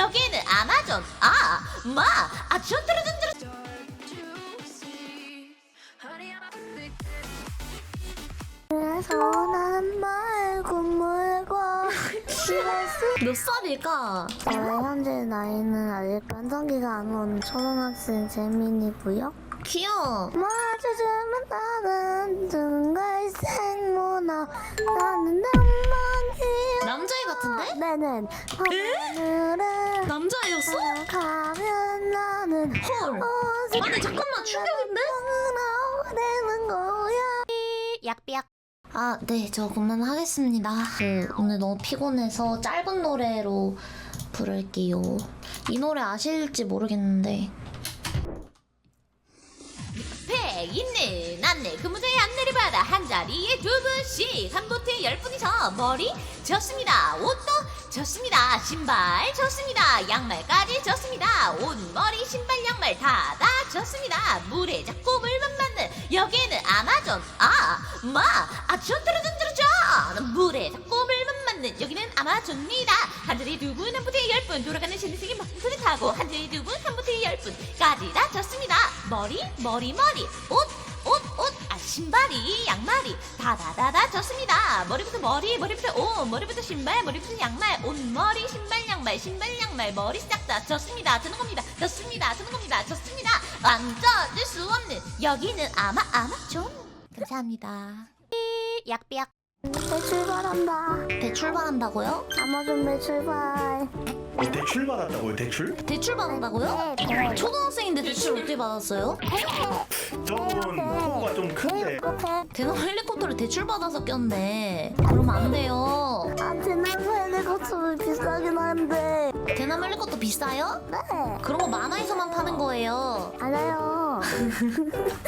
여기는 아마존 아, 마, 아, 쫀뜨르쫀뜨르 그래서 말고 물고 몇 살일까? 저의 현재 나이는 아직 반성기가 안 온 초등학생 재민이고요. 귀여워. 맞아주면 나는 누군가의 생모나 나는 나는 하늘을 남자애였어? 가면 나는 헐 아니 잠깐만 충격인데? 되는 거야 약비약 아, 네, 저 그만하겠습니다. 그, 오늘 너무 피곤해서 짧은 노래로 부를게요. 이 노래 아실지 모르겠는데. 배 있는 안내 근무자의 안내를 받아 한 자리에 두 분씩 한 보트에 열 분이서 머리 졌습니다 옷도 졌습니다. 신발 졌습니다. 양말까지 졌습니다. 옷 머리 신발 양말 다다 졌습니다. 물에 자꾸 물만 맞는 여기는 아마존 아마아 쫀뜨르쫀뜨르쫀 물에 자꾸 물만 맞는 여기는 아마존입니다. 한 자리에 두분한 보트에 열분 돌아가는 신세계 마크를 타고 한 자리에 두분한 보트에 열분까지 다 졌습니다. 머리 머리 머리 옷 신발이, 양말이, 다다다다 졌습니다. 머리부터 머리, 머리부터 옷, 머리부터 신발, 머리부터 양말, 옷, 머리, 신발, 양말, 신발, 양말, 머리 싹다 졌습니다. 드는 겁니다. 졌습니다. 드는 겁니다. 졌습니다. 완전질 수 없는 여기는 아마 아마존. 감사합니다. 약비약. 배 출발한다 배 출발한다고요? 아마존 배 출발 대출 받았다고요? 대출? 대출 받는다고요? 네, 네. 초등학생인데 대출 어떻게 받았어요? 폭우가 좀 대남 헬리콥터를 대출 받아서 꼈네. 그러면 안 돼요. 안테나서 헬리콥터는 비싸긴 한데 대남 헬리콥터 비싸요? 네 그런 거 만화에서만 파는 거예요. 알아요